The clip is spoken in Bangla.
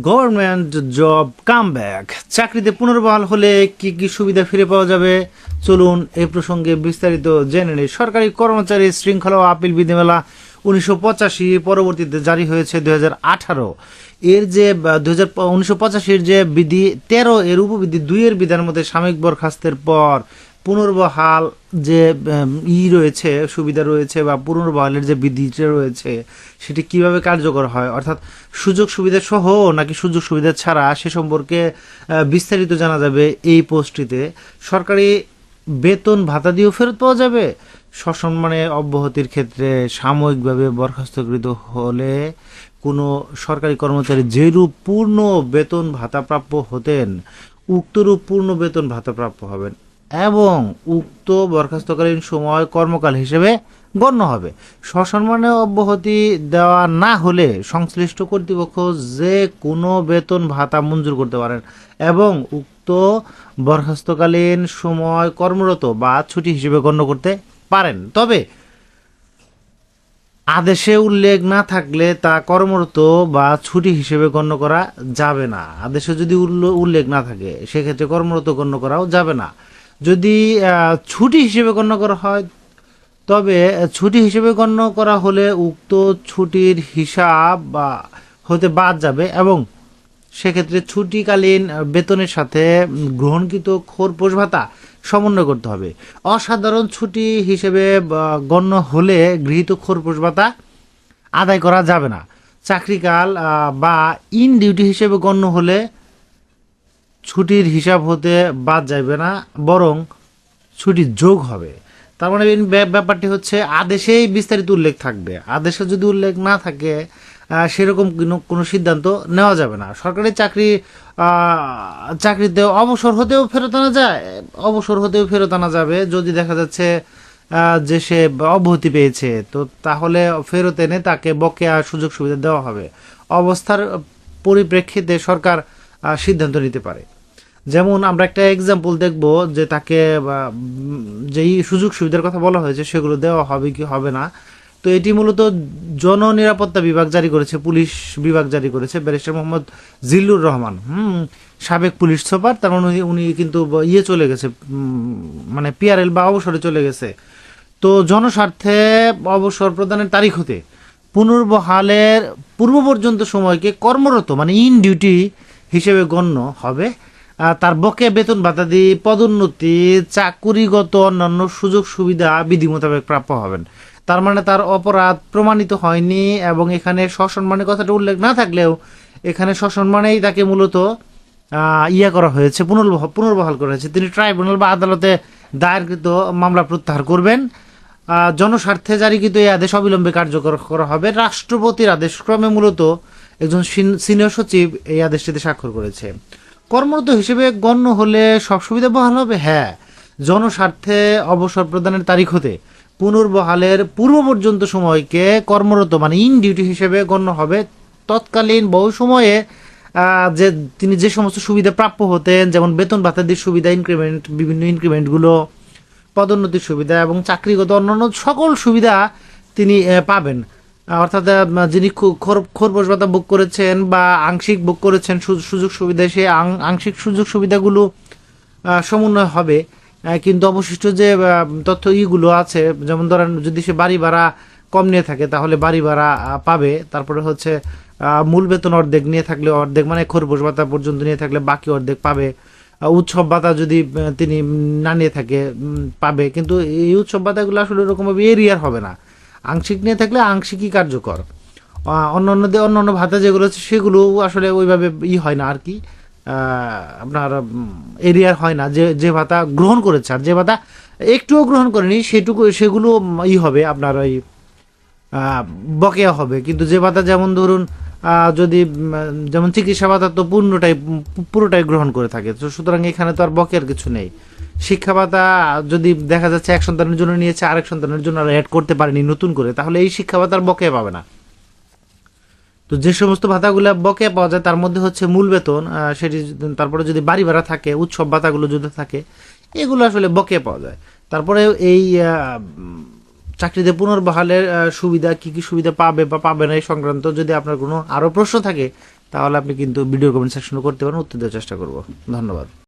গভর্নমেন্ট জব কাম ব্যাক চাকরিতে পুনর্বহাল হলে কি কি সুবিধা ফিরে পাওয়া যাবে? চলুন এ প্রসঙ্গে বিস্তারিত জেনে নিই। সরকারি কর্মচারী শৃঙ্খলা ও আপিল বিধিমালা উনিশশো পঁচাশি পরবর্তীতে জারি হয়েছে দুই এর যে দুই হাজার যে বিধি তেরো, এর উপবিধি দুইয়ের বিধানের মধ্যে সাময়িক বরখাস্তের পর পুনর্বহাল যে ই রয়েছে, সুবিধা রয়েছে বা পুনর্বহালের যে বিধিটা রয়েছে, সেটি কীভাবে কার্যকর হয়? অর্থাৎ সুযোগ সুবিধা সহ নাকি সুযোগ সুবিধা ছাড়া সে সম্পর্কে বিস্তারিত জানা যাবে এই পোস্টটিতে। সরকারি বেতন ভাতা দিয়েও ফেরত পাওয়া যাবে? সসম্মানে অব্যাহতির ক্ষেত্রে সাময়িকভাবে বরখাস্তকৃত হলে কোনো সরকারি কর্মচারী যেরূপ পূর্ণ বেতন ভাতা প্রাপ্য হতেন, উক্তরূপ পূর্ণ বেতন ভাতা প্রাপ্য হবেন এবং উক্ত বরখাস্তকালীন সময় কর্মকাল হিসেবে গণ্য হবে। সসম্মানে অব্যাহতি দেওয়া না হলে সংশ্লিষ্ট কর্তৃপক্ষ যে কোনো বেতন ভাতা মঞ্জুর করতে পারেন এবং উক্ত বরখাস্তকালীন সময় কর্মরত বা ছুটি হিসেবে গণ্য করতে পারেন। তবে আদেশে উল্লেখ না থাকলে তা কর্মরত বা ছুটি হিসেবে গণ্য করা যাবে না। আদেশে যদি উল্ল- উল্লেখ না থাকে, সেক্ষেত্রে কর্মরত গণ্য করাও যাবে না। যদি ছুটি হিসেবে গণ্য করা হয়, তবে ছুটি হিসেবে গণ্য করা হলে উক্ত ছুটির হিসাব, বা, হতে বাদ যাবে এবং সেক্ষেত্রে ছুটিকালীন বেতনের সাথে গ্রহণকৃত খোরপোষ ভাতা সমন্বয় করতে হবে। অসাধারণ ছুটি হিসেবে গণ্য হলে গৃহীত খোরপোষ ভাতা আদায় করা যাবে না। চাকরিকাল বা ইন ডিউটি হিসেবে গণ্য হলে ছুটির হিসাব হতে বাদ যাবে না, বরং ছুটি যোগ হবে। তার মানে ব্যাপারটি হচ্ছে, আদেশেই বিস্তারিত উল্লেখ থাকবে। আদেশে যদি উল্লেখ না থাকে সেরকম কোনো- সিদ্ধান্ত নেওয়া যাবে না। সরকারি চাকরি চাকরিতে অবসর হতেও ফেরত আনা যায়, অবসর হতেও ফেরত আনা যাবে। যদি দেখা যাচ্ছে যে সে অব্যাহতি পেয়েছে, তো তাহলে ফেরত এনে তাকে বকেয়া সুযোগ সুবিধা দেওয়া হবে। অবস্থার পরিপ্রেক্ষিতে সরকার সিদ্ধান্ত নিতে পারে। যেমন আমরা একটা এক্সাম্পল দেখব যে তাকে যেই সুযোগ সুবিধার কথা বলা হয়েছে, সেগুলো দেওয়া হবে কি, হবে না। তো এটি মূলত জননিরাপত্তা বিভাগ জারি করেছে, পুলিশ বিভাগ জারি করেছে, ব্যারিস্টার মোহাম্মদ জিল্লুর রহমান। হুম, সাবেক পুলিশ সুপার, তার মানে উনি- কিন্তু ইয়ে চলে গেছে মানে পিআরএল বা অবসরে চলে গেছে। তো জনস্বার্থে অবসর প্রদানের তারিখ হতে পুনর্বহালের পূর্ব পর্যন্ত সময়কে কর্মরত মানে ইন ডিউটি হিসেবে গণ্য হবে। তার বকে বেতন ভাতাদি পদোন্নতি, চাকুরিগত অন্যান্য সুযোগ সুবিধা বিধি মোতাবেক প্রাপ্য হবেন। তার মানে তার অপরাধ প্রমাণিত হয়নি এবং এখানে সসম্মানের কথাটা উল্লেখ না থাকলেও এখানে সসম্মানেই তাকে মূলত ইয়া করা হয়েছে পুনর্বহাল পুনর্বহাল করা হয়েছে। তিনি ট্রাইব্যুনাল বা আদালতে দায়েরকৃত মামলা প্রত্যাহার করবেন। জনস্বার্থে জারিকৃত এই আদেশ অবিলম্বে কার্যকর করা হবে। রাষ্ট্রপতির আদেশ ক্রমে মূলত একজন সিনিয়র সচিব এই আদেশটিতে স্বাক্ষর করেছে। কর্মরত হিসেবে গণ্য হলে সব সুবিধা বহাল হবে? হ্যাঁ। জনস্বার্থে অবসর প্রদানের তারিখ হতে পুনর্বহালের পূর্ব পর্যন্ত সময়কে কর্মরত মানে ইন ডিউটি হিসেবে গণ্য হবে। তৎকালীন বহু সময়ে যে তিনি যে সমস্ত সুবিধা প্রাপ্য হতেন, যেমন বেতন ভাতাদির সুবিধা ইনক্রিমেন্ট বিভিন্ন ইনক্রিমেন্টগুলো পদোন্নতির সুবিধা এবং চাকরিগত অন্যান্য সকল সুবিধা তিনি পাবেন। অর্থাৎ যিনি খু- খোর- খোরপোশ ভাতা বুক করেছেন বা আংশিক বুক করেছেন সু- সুযোগ সুবিধা আং- আংশিক সুযোগ সুবিধাগুলো সমন্বয় হবে। কিন্তু অবশিষ্ট যে তথ্য ইগুলো আছে, যেমন ধরেন যদি সে বাড়ি ভাড়া কম নিয়ে থাকে, তাহলে বাড়ি ভাড়া পাবে। তারপরে হচ্ছে মূল বেতন অর্ধেক নিয়ে থাকলে অর্ধেক মানে খরপোশ ভাতা পর্যন্ত নিয়ে থাকলে বাকি অর্ধেক পাবে। উৎসব ভাতা যদি তিনি না নিয়ে থাকে পাবে। কিন্তু এই উৎসব ভাতাগুলো আসলে ওরকমভাবে এরিয়ার হবে না। আংশিক নিয়ে থাকলে আংশিকই কার্যকর। অন্য অন্যান্য অন্য অন্যান্য ভাতা যেগুলো আছে সেগুলো আসলে ওইভাবে ই হয় না আর কি। আপনার এরিয়ার হয় না। যে যে ভাতা গ্রহণ করেছে, আর যে ভাতা একটুও গ্রহণ করেনি, সেটুকু, সেগুলো ই হবে আপনার ওই বকেয়া হবে। কিন্তু যে ভাতা, যেমন ধরুন যদি যেমন চিকিৎসা ভাতা তো পূর্ণটাই, পুরোটাই গ্রহণ করে থাকে। তো সুতরাং এখানে তো আর বকেয়ার কিছু নেই। শিক্ষা ভাতা যদি দেখা যাচ্ছে, এক সন্তানের জন্য নিয়েছে, আরেক সন্তানের জন্য আর অ্যাড করতে পারেনি নতুন করে, তাহলে এই শিক্ষা ভাতার বকেয়া পাবে না। তো যে সমস্ত ভাতাগুলো বকে পাওয়া যায়, তার মধ্যে হচ্ছে মূল বেতন সেটি তারপরে যদি বাড়ি ভাড়া থাকে, উৎসব ভাতাগুলো যদি থাকে, এগুলো আসলে বকে পাওয়া যায়। তারপরে এই চাকরিতে পুনর্বহালের সুবিধা, কি কি সুবিধা পাবে বা পাবে না এই সংক্রান্ত যদি আপনার কোনো আরও প্রশ্ন থাকে, তাহলে আপনি কিন্তু ভিডিও কমেন্ট সেকশনে করতে পারেন, উত্তর দেওয়ার চেষ্টা করব। ধন্যবাদ।